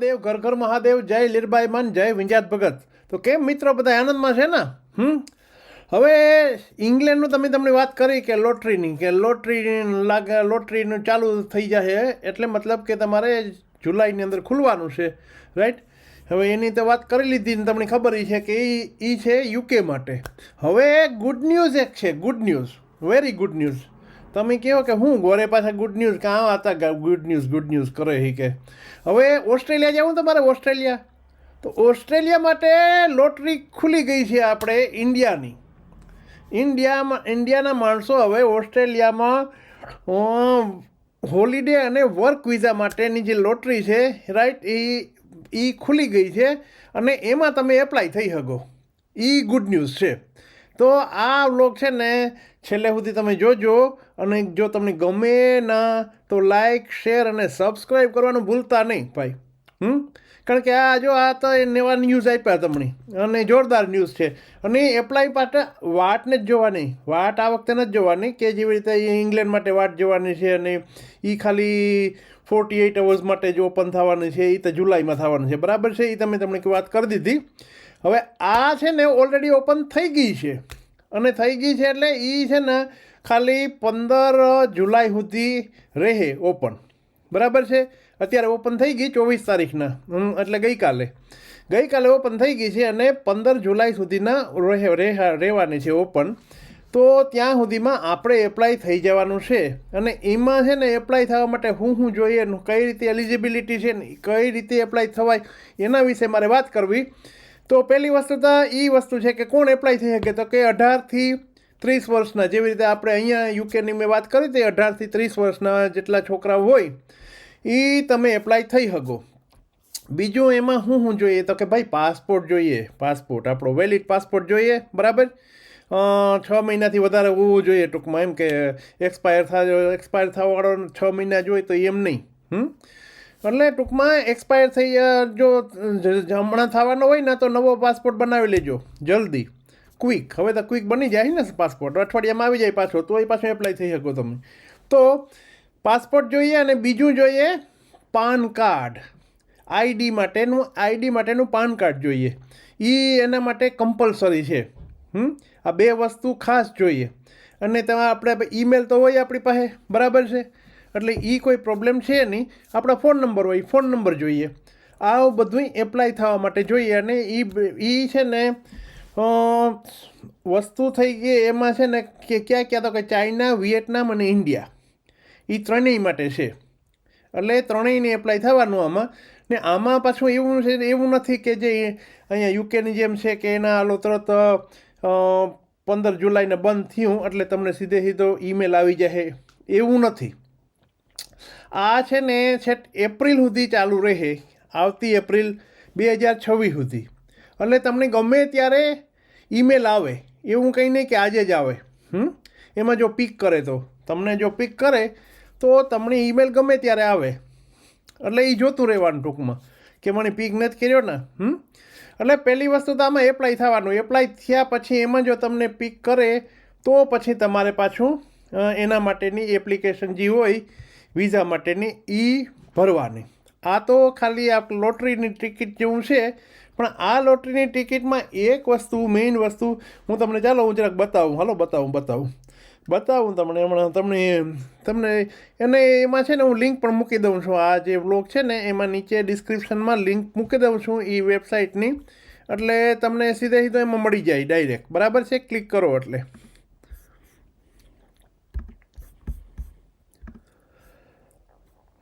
મહાદેવ, ઘર ઘર મહાદેવ, જય લીરબાઈ મન, જય વિંજાત ભગત. તો કેમ મિત્રો બધા આનંદમાં છે ને? હમ? હવે ઇંગ્લેન્ડનું તમે તમને વાત કરી કે લોટરીની, કે લોટરી લાગે, લોટરીનું ચાલુ થઈ જશે એટલે મતલબ કે તમારે જુલાઈની અંદર ખુલવાનું છે રાઈટ હવે એની તો વાત કરી લીધી ને તમને ખબર છે કે એ એ છે યુકે માટે. હવે ગુડ ન્યૂઝ એક છે good news very good news તમે કહો કે હું ગોરે પાછા ગુડ ન્યૂઝ કાં હતા ગુડ ન્યૂઝ ગુડ ન્યૂઝ કરે હી કે. હવે ઓસ્ટ્રેલિયા જવું તમારે ઓસ્ટ્રેલિયા? તો ઓસ્ટ્રેલિયા માટે લોટરી ખુલી ગઈ છે આપણે ઇન્ડિયાની. ઇન્ડિયામાં, ઇન્ડિયાના માણસો હવે ઓસ્ટ્રેલિયામાં હોલિડે અને વર્ક વિઝા માટેની જે લોટરી છે રાઈટ એ એ ખુલી ગઈ છે અને એમાં તમે એપ્લાય થઈ શકો. એ ગુડ ન્યૂઝ છે. તો આ વ્લોગ છે ને છેલ્લે સુધી તમે જોજો અને જો તમને ગમે ના, તો લાઈક શેર અને સબસ્ક્રાઈબ કરવાનું ભૂલતા નહીં ભાઈ. હમ? કારણ કે આ જો આ તો એ નવા ન્યૂઝ આપ્યા તમને. અને જોરદાર ન્યૂઝ છે. અને એપ્લાય માટે વાટને જ જોવાની. વાટ આ વખતે નથી જોવાની કે જેવી રીતે ઇંગ્લેન્ડ માટે વાટ જોવાની છે અને એ ખાલી ફોર્ટી એઇટ અવર્સ માટે જો ઓપન થવાનું છે એ તો જુલાઈમાં થવાનું છે. બરાબર છે? એ તમે તમને વાત કરી દીધી. હવે આ છે ને ઓલરેડી ઓપન થઈ ગઈ છે. અને થઈ ગઈ છે એટલે એ છે ને ખાલી પંદર જુલાઈ સુધી રહે ઓપન બરાબર છે? અત્યારે ઓપન થઈ ગઈ ચોવીસ તારીખના. એટલે ગઈકાલે. ગઈકાલે ઓપન થઈ ગઈ છે અને પંદર જુલાઈ સુધીના રહે, રહે- રહેવાની છે ઓપન તો ત્યાં સુધીમાં આપણે એપ્લાય થઈ જવાનું છે. અને એમાં છે ને એપ્લાય થવા માટે હું શું જોઈએ કઈ રીતે એલિજિબિલિટી છે ને કઈ રીતે એપ્લાય થવાય એના વિશે મારે વાત કરવી. તો પહેલી વસ્તુ તો એ વસ્તુ છે કે કોણ એપ્લાય થઈ શકે? તો કે અઢારથી ત્રીસ વર્ષના, જેવી રીતે આપણે અહીંયા યુકેની મેં વાત કરી હતી અઢારથી ત્રીસ વર્ષના જેટલા છોકરાઓ હોય એ તમે એપ્લાય થઈ શકો. બીજું એમાં શું શું જોઈએ? તો કે ભાઈ પાસપોર્ટ જોઈએ. પાસપોર્ટ આપણો વેલિડ પાસપોર્ટ જોઈએ, બરાબર? છ મહિનાથી વધારે હોવું જોઈએ ટૂંકમાં, એમ કે એક્સપાયર થાય એક્સપાયર થવાવાળો છ મહિના જોઈએ તો એમ નહીં, હમ? એટલે ટૂંકમાં એક્સપાયર થઈ જો હમણાં થવાનો હોય ને તો નવો પાસપોર્ટ બનાવી લેજો, જલ્દી. ક્વિક હવે તો ક્વિક બની જાય ને પાસપોર્ટ અઠવાડિયામાં આવી જાય પાછો, તો એ પાછો એપ્લાય થઈ શકો તમે. તો પાસપોર્ટ જોઈએ અને બીજું જોઈએ પાન કાર્ડ. આઈડી માટેનું આઈડી માટેનું પાન કાર્ડ જોઈએ. એ એના માટે કમ્પલસરી છે. હમ? આ બે વસ્તુ ખાસ જોઈએ. અને તેમાં આપણે, ઈમેલ તો હોય આપણી પાસે. બરાબર છે? એટલે એ કોઈ પ્રોબ્લેમ છે નહીં. આપણા ફોન નંબર હોય ફોન નંબર જોઈએ. આ બધું એપ્લાય થવા માટે જોઈએ અને એ એ છે ને વસ્તુ થઈ ગઈ એમાં છે ને કે ક્યાં ક્યાં તો કે ચાઇના વિયેટનામ અને ઇન્ડિયા. એ ત્રણેય માટે છે. એટલે ત્રણેયને એપ્લાય થવાનું આમાં. ને આમાં પાછું એવું છે, એવું નથી કે જે અહીંયા યુકેની જેમ છે કે એના હાલો તરત પંદર જુલાઈને બંધ થયું એટલે તમને સીધે સીધો ઈમેલ આવી જાય એવું નથી. આ છે ને છેટ એપ્રિલ સુધી ચાલુ રહે, આવતી એપ્રિલ બે હજાર છવ્વીસ સુધી. એટલે તમને ગમે ત્યારે ઈમેલ આવે, એવું કંઈ નહીં કે આજે જ આવે, હમ? એમાં જો પિક કરે તો, તમને જો પિક કરે, તો તમને ઈમેલ ગમે ત્યારે આવે. એટલે એ જોતું રહેવાનું ટૂંકમાં, કે મને પીક નથી કર્યો ને, હમ? એટલે પહેલી વસ્તુ તો આમાં એપ્લાય થવાનું એપ્લાય થયા પછી એમાં જો તમને પીક કરે, તો પછી તમારે પાછું એના માટેની એપ્લિકેશન જે હોય વિઝા માટેની એ ભરવાની. આ તો ખાલી આ લોટરીની ટિકિટ જેવું છે, પણ આ લોટરીની ટિકિટમાં એક વસ્તુ મેઇન વસ્તુ, હું તમને ચાલો હું જરાક બતાવું. હાલો, બતાવું બતાવું. બતાવું તમને હમણાં તમને તમને અને એમાં છે ને હું લિંક પણ મૂકી દઉં છું. આ જે વ્લોગ છે ને, એમાં નીચે ડિસ્ક્રિપ્શનમાં લિંક મૂકી દઉં છું એ વેબસાઇટની એટલે તમને સીધે સીધો એમાં મળી જાય ડાયરેક્ટ બરાબર છે? ક્લિક કરો એટલે.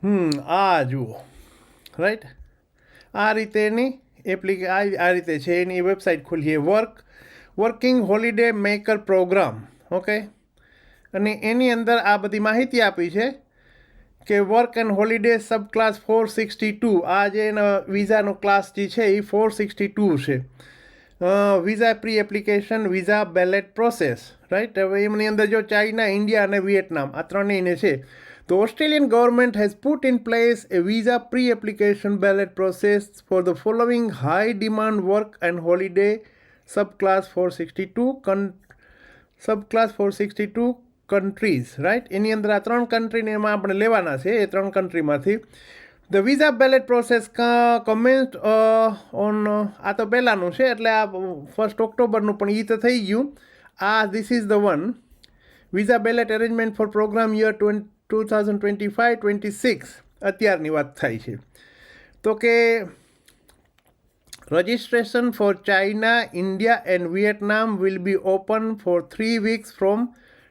હમ, આ જુઓ. રાઈટ આ રીતે એની એપ્લિકે આ રીતે છે એની વેબસાઇટ ખોલીએ. Work working holiday maker programme okay અને એની અંદર આ બધી માહિતી આપી છે કે work and holiday subclass four sixty two આ જે એનો વિઝાનો ક્લાસ જે છે એ ફોર સિક્સટી ટુ છે. Visa pre application visa ballot process right હવે એમની અંદર જો ચાઇના, ઇન્ડિયા અને વિયેટનામ આ ત્રણેયને છે. તો Australian government has put in place a visa pre application ballot process for the following high demand work and holiday subclass four sixty two કન subclass four sixty two countries right એની અંદર આ ત્રણ કન્ટ્રીને એમાં આપણે લેવાના છે, એ ત્રણ કન્ટ્રીમાંથી the visa ballot process comment on આ તો પહેલાંનું છે, એટલે આ ફર્સ્ટ ઓક્ટોબરનું પણ એ તો થઈ ગયું. આ this is the one visa ballot arrangement for programme year two thousand twenty five twenty six અત્યારની વાત થાય છે. તો કે registration for China India and Vietnam will be open for three weeks from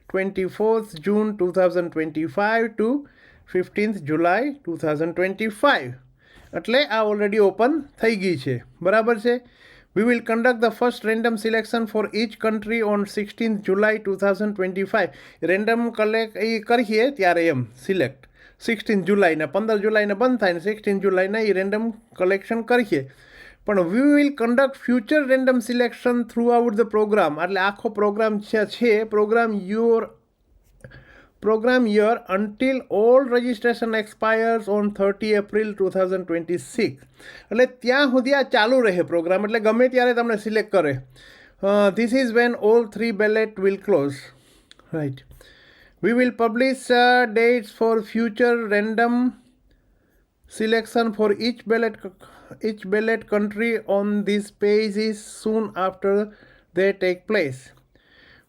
twenty fourth June two thousand twenty five 24th June 2025 to 15th July 2025. એટલે આ already open થઈ ગઈ છે. બરાબર છે? We will the first random selection for each country on sixteenth July two thousand twenty five random collect એ કરીએ ત્યારે એમ select sixteen જુલાઈના પંદર જુલાઈને બંધ થાય ને સિક્સટીન જુલાઈના એ રેન્ડમ કલેક્શન કરીએ. પણ we will conduct future random selection throughout the programme એટલે આખો પ્રોગ્રામ છે programme your program year until all registration expires on 30 April two thousand twenty six એટલે ત્યાં સુધી આ ચાલુ રહે પ્રોગ્રામ એટલે ગમે ત્યારે તમને સિલેક્ટ કરે this is when all three ballot will close right we will publish dates for future random selection for each ballot each ballot country on these pages soon after they take place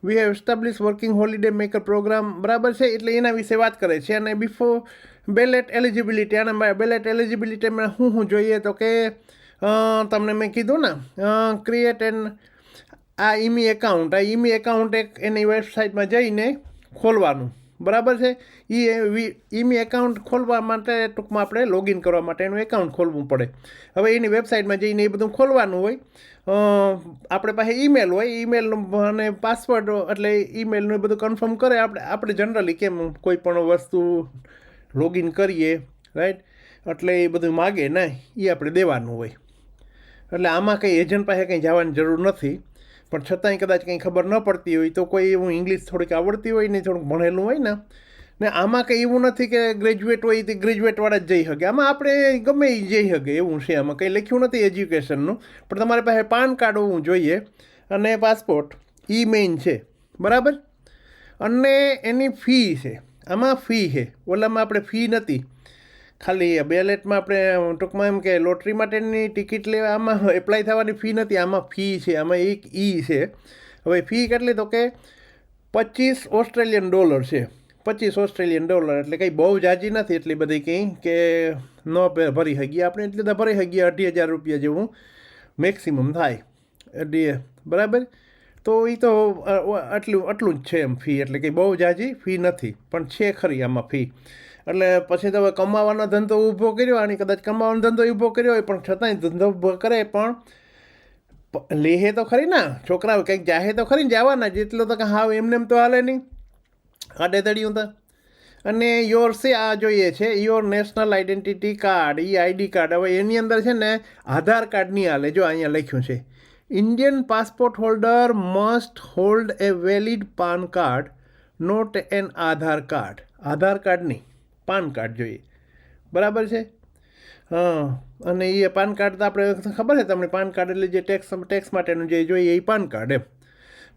we have establish working holiday maker programme બરાબર છે? એટલે એના વિશે વાત કરે છે. અને before ballot eligibility અને બેલેટ એલિજિબિલિટીમાં શું શું જોઈએ તો કે તમને મેં કીધું ને ક્રિએટ એન આ ઈમી એકાઉન્ટ આ ઈમી એકાઉન્ટ એક એની વેબસાઇટમાં જઈને ખોલવાનું. બરાબર છે? એ ઈમી એકાઉન્ટ ખોલવા માટે ટૂંકમાં આપણે લોગિન કરવા માટે એનું એકાઉન્ટ ખોલવું પડે. હવે એની વેબસાઇટમાં જઈને એ બધું ખોલવાનું હોય આપણે પાસે ઈમેલ હોય ઈમેલનું અને પાસવર્ડ એટલે ઈમેલનું એ બધું કન્ફર્મ કરે, આપણે આપણે જનરલી કેમ કોઈ પણ વસ્તુ લોગિન કરીએ રાઈટ એટલે એ બધું માગે ના એ આપણે દેવાનું હોય. એટલે આમાં કંઈ એજન્ટ પાસે કંઈ જવાની જરૂર નથી. પણ છતાંય કદાચ કંઈ ખબર ન પડતી હોય, તો કોઈ એવું ઇંગ્લિશ થોડીક આવડતી હોય ને થોડુંક ભણેલું હોય ને ને આમાં કંઈ એવું નથી કે ગ્રેજ્યુએટ હોય તે ગ્રેજ્યુએટવાળા જ જઈ શકે આમાં આપણે ગમે એ જઈ શકે એવું છે આમાં. કંઈ લખ્યું નથી એજ્યુકેશનનું પણ તમારી પાસે પાન કાર્ડ હોવું જોઈએ અને પાસપોર્ટ એ મેઇન છે. બરાબર? અને એની ફી છે. આમાં ફી છે. ઓલામાં આપણે ફી નથી. ખાલી બેલેટમાં આપણે ટૂંકમાં એમ કે લોટરી માટેની ટિકિટ લેવા આમાં એપ્લાય થવાની ફી નથી, આમાં ફી છે, આમાં એક ઈ છે. હવે ફી કેટલી? તો કે પચીસ ઓસ્ટ્રેલિયન ડોલર છે. પચીસ ઓસ્ટ્રેલિયન ડોલર, એટલે કંઈ બહુ જાજી નથી એટલી બધી કંઈ કે ન ભરી શકીએ આપણે એટલી તો ભરી શકીએ અઢી હજાર રૂપિયા જેવું મેક્સિમમ થાય. અઢી બરાબર? તો એ તો આટલું આટલું જ છે એમ ફી એટલે કંઈ બહુ જાજી ફી નથી. પણ છે ખરી આમાં ફી એટલે પછી તો હવે કમાવાનો ધંધો ઊભો કર્યો અને કદાચ કમાવાનો ધંધો ઊભો કર્યો હોય, પણ છતાંય ધંધો કરે પણ લેહે તો ખરી ના. છોકરાઓ કંઈક જાહે તો ખરી જવાના, જેટલો તો હાવ એમને એમ તો હાલે નહીં. આડે તળિયું તો અને યોર સે આ જોઈએ છે યોર નેશનલ આઈડેન્ટિટી કાર્ડ એ આઈડી કાર્ડ. હવે એની અંદર છે ને આધાર કાર્ડની હાલે. જો અહીંયા લખ્યું છે Indian passport holder must hold a valid PAN card not an Aadhaar card Aadhaar card નહીં. પાન કાર્ડ જોઈએ. બરાબર છે? હા, અને એ પાન કાર્ડ તો આપણે ખબર છે તમને? પાન કાર્ડ એટલે જે ટેક્સ ટેક્સ માટેનું જે જોઈએ એ પાન કાર્ડ એમ.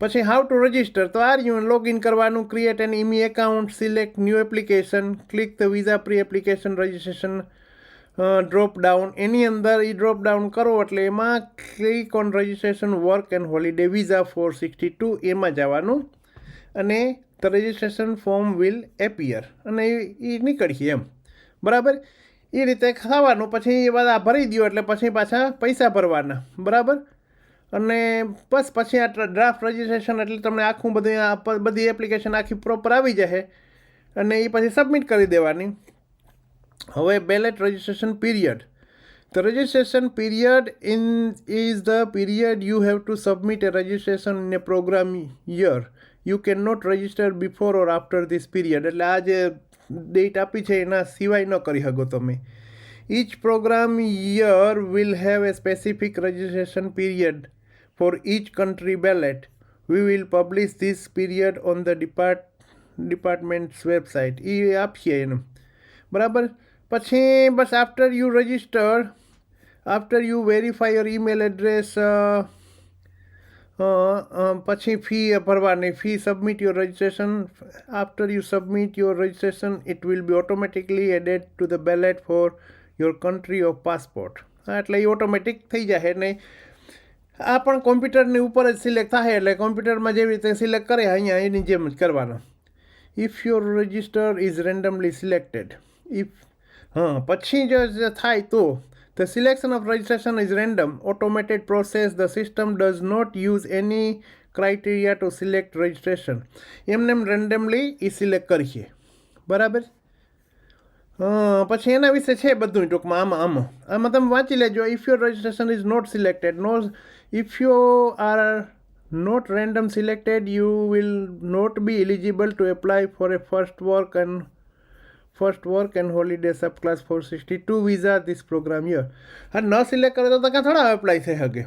પછી હાઉ ટુ રજિસ્ટર તો આર યુ લોગિન કરવાનું? Create an ImmiAccount select new application click the visa pre application registration drop down એની અંદર એ ડ્રોપ ડાઉન કરો એટલે એમાં click on registration work and holiday visa four sixty two એમાં જવાનું. અને the registration form will appear અને એ નીકળીએ એમ. બરાબર? એ રીતે ખાવાનું, પછી એ બધા ભરી દો એટલે પછી પાછા પૈસા ભરવાના. બરાબર? અને બસ પછી આ ડ્રાફ્ટ રજિસ્ટ્રેશન એટલે તમને આખું બધું બધી એપ્લિકેશન આખી પ્રોપર આવી જશે. અને એ પછી સબમિટ કરી દેવાની. હવે ballot registration period The registration period in is the period you have to submit a registration in a program year. You cannot register before or after this period. એટલે આ જે ડેટ આપી છે એના સિવાય ન કરી શકો તમે each program year will have a specific registration period for each country ballot. We will publish this period on the depart department's website. એ આપીએ એને બરાબર પછી બસ after you register after you verify your email address પછી fee ભરવાની. Fee submit your registration after you submit your registration it will be automatically added to the ballot for your country of passport એટલે એ automatic થઈ જાય ને આ પણ કોમ્પ્યુટરની ઉપર જ સિલેક્ટ થાય એટલે કોમ્પ્યુટરમાં જેવી રીતે સિલેક્ટ કરે, અહીંયા એની જેમ જ કરવાનો. If your register is randomly selected if હા, પછી જો થાય તો the selection of registration is random automated process the system does not use any criteria to select registration એમને એમ રેન્ડમલી એ સિલેક્ટ કરીએ. બરાબર? હા, પછી એના વિશે છે બધું ટૂંકમાં. આમાં આમાં. આમાં તમે વાંચી લેજો. If your registration is not selected no if you are not random selected you will not be eligible to apply for a first work and first work and holiday subclass four sixty two visa this programme year હા ન select કરે તો કાં થોડા apply થઈ શકે.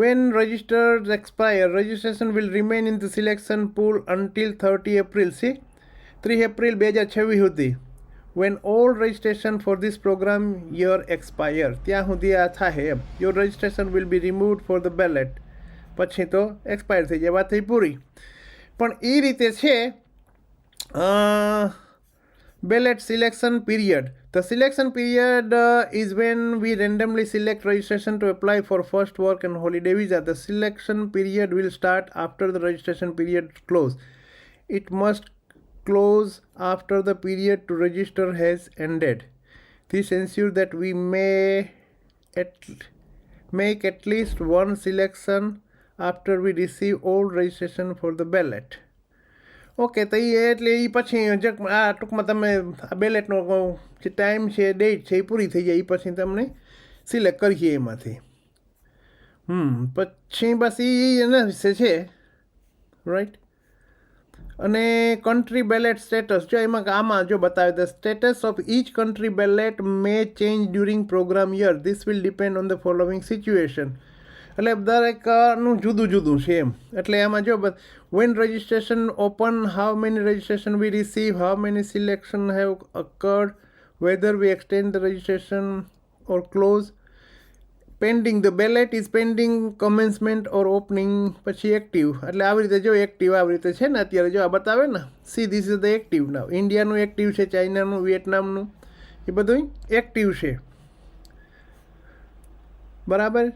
When register expire registration will remain in the selection pool until thirty April C ત્રી એપ્રિલ બે હજાર છવ્વીસ સુધી. When all registration for this programme year expire ત્યાં સુધી આ થાય એમ. Your registration will be removed for the ballot પછી તો એક્સપાયર થઈ જાય, વાત થઈ પૂરી. પણ એ રીતે છે Uh, ballot selection period. The selection period uh, is when we randomly select registration to apply for first work and holiday visa. The selection period will start after the registration period close. It must close after the period to register has ended. This ensures that we may at, make at least one selection after we receive all registration for the ballot. Okay, તો એ એટલે એ પછી આ ટૂંકમાં તમે આ બેલેટનો જે time છે, ડેટ છે એ પૂરી થઈ જાય એ પછી તમને સિલેક્ટ કરીએ એમાંથી. હમ, પછી બસ એ એના વિશે છે. રાઈટ અને કન્ટ્રી બેલેટ સ્ટેટસ જો એમાં આમાં જો બતાવે the status of each country ballot may change during programme year this will depend on the following situation એટલે દરેકનું જુદું જુદું છે એમ. એટલે એમાં જો when registration open how many registration we receive how many selection have occurred whether we extend registration or close pending the ballot is pending commencement or opening પછી એક્ટિવ એટલે આવી રીતે જો એક્ટિવ આવી રીતે છે ને, અત્યારે જો આ બતાવે ને see this is the active now ઇન્ડિયાનું active છે ચાઇનાનું વિયેટનામનું એ બધું એક્ટિવ છે. બરાબર?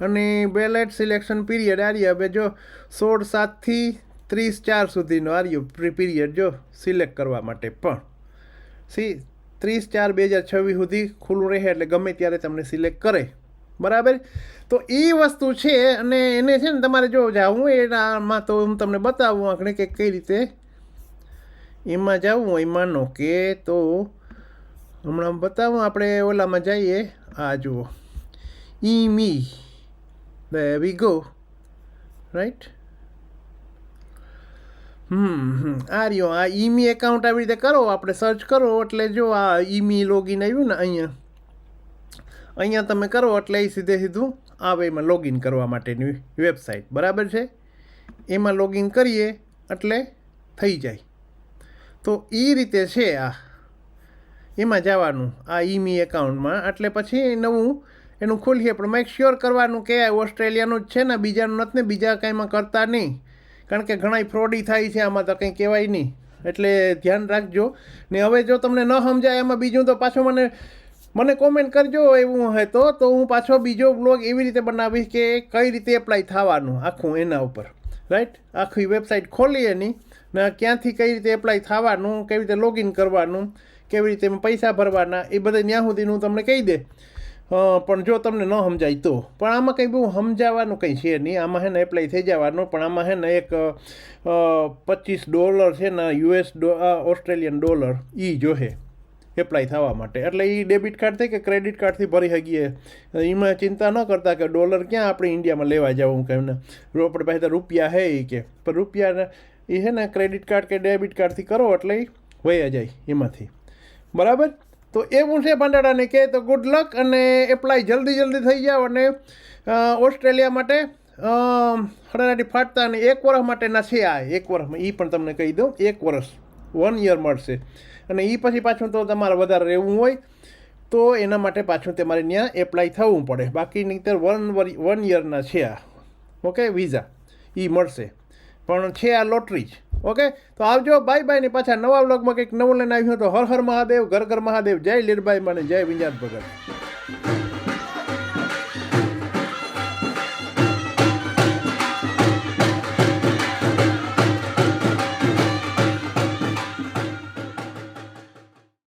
અને બેલેટ સિલેક્શન પીરિયડ આર્ય હવે જો સોળ સાતથી ત્રીસ ચાર સુધીનો આર્યો પીરિયડ જો સિલેક્ટ કરવા માટે પણ. સી, ત્રીસ ચાર બે હજાર છવ્વીસ સુધી ખુલ્લું રહે એટલે ગમે ત્યારે તમને સિલેક્ટ કરે. બરાબર? તો એ વસ્તુ છે અને એને છે ને તમારે જો જાવું એનામાં તો હું તમને બતાવું આપણે કે કઈ રીતે. એમાં જવું હોય કે તો હમણાં બતાવું, આપણે ઓલામાં જઈએ. આ જુઓ. ઈ મી. વે we go. Right hmm hmm આ રહ્યો આ ઈમી એકાઉન્ટ આવી રીતે કરો, આપણે સર્ચ કરો, એટલે જો આ ઈમી લોગિન આવ્યું ને અહીંયા. અહીંયા તમે કરો, એટલે એ સીધે સીધું આવે એમાં લોગિન કરવા માટેની વેબસાઇટ બરાબર છે? એમાં લોગિન કરીએ, એટલે થઈ જાય. તો એ રીતે છે આ. એમાં જવાનું, આ ઈમી એકાઉન્ટમાં એટલે પછી નવું એનું ખોલીએ પણ મેક શ્યોર કરવાનું કે ઓસ્ટ્રેલિયાનું જ છે ને, બીજાનું નથી ને, બીજા કંઈમાં કરતા નહીં. કારણ કે ઘણા ફ્રોડી થાય છે, આમાં તો કંઈ કહેવાય નહીં. એટલે ધ્યાન રાખજો. ને હવે જો તમને ન સમજાય એમાં બીજું તો પાછો મને મને કોમેન્ટ કરજો એવું હોય તો તો હું પાછો બીજો બ્લોગ એવી રીતે બનાવીશ કે કઈ રીતે એપ્લાય થવાનું આખું એના ઉપર. રાઈટ આખી વેબસાઇટ ખોલી એની ને ક્યાંથી કઈ રીતે એપ્લાય થવાનું, કેવી રીતે લોગિન કરવાનું, કેવી રીતે પૈસા ભરવાના, એ બધા ત્યાં સુધીનું તમને કહી દે. પણ જો તમને ન સમજાય તો. પણ આમાં કંઈ બહુ સમજાવવાનું કંઈ છે નહીં. આમાં હે ને એપ્લાય થઈ જવાનું. પણ આમાં હે ને એક પચીસ ડોલર છે ને યુએસ ઓસ્ટ્રેલિયન ડોલર એ જોહે એપ્લાય થવા માટે. એટલે એ ડેબિટ કાર્ડથી કે ક્રેડિટ કાર્ડથી ભરી શકીએ. એમાં ચિંતા ન કરતા કે ડોલર ક્યાં આપણે ઇન્ડિયામાં લેવા જવું કે એમને આપણે પાસે રૂપિયા હે એ કે. પણ રૂપિયા એ છે ને ક્રેડિટ કાર્ડ કે ડેબિટ કાર્ડથી કરો એટલે વયા જાય એમાંથી. બરાબર? તો એવું છે પાંડાડાને કહે, તો ગુડ લક અને એપ્લાય જલ્દી જલ્દી થઈ જાઓ અને ઓસ્ટ્રેલિયા માટે હળરાટી ફાટતા અને એક વર્ષ માટેના છે આ, એક વર્ષમાં એ પણ તમને કહી દઉં, એક વર્ષ વન યર મળશે. અને એ પછી પાછું તો તમારે વધારે રહેવું હોય, તો એના માટે પાછું તમારે ત્યાં એપ્લાય થવું પડે. બાકી નહીં વન વન યરના છે આ. ઓકે વિઝા એ મળશે. પણ છે આ લોટરી જ. ઓકે તો આવજો બાય બાય ને પાછા નવા વ્લોગમાં કંઈક નવું લઈને આવ્યું તો હર હર મહાદેવ, ઘર ઘર મહાદેવ. જય લીરબાઈ મને, જય વિંજાત ભગત.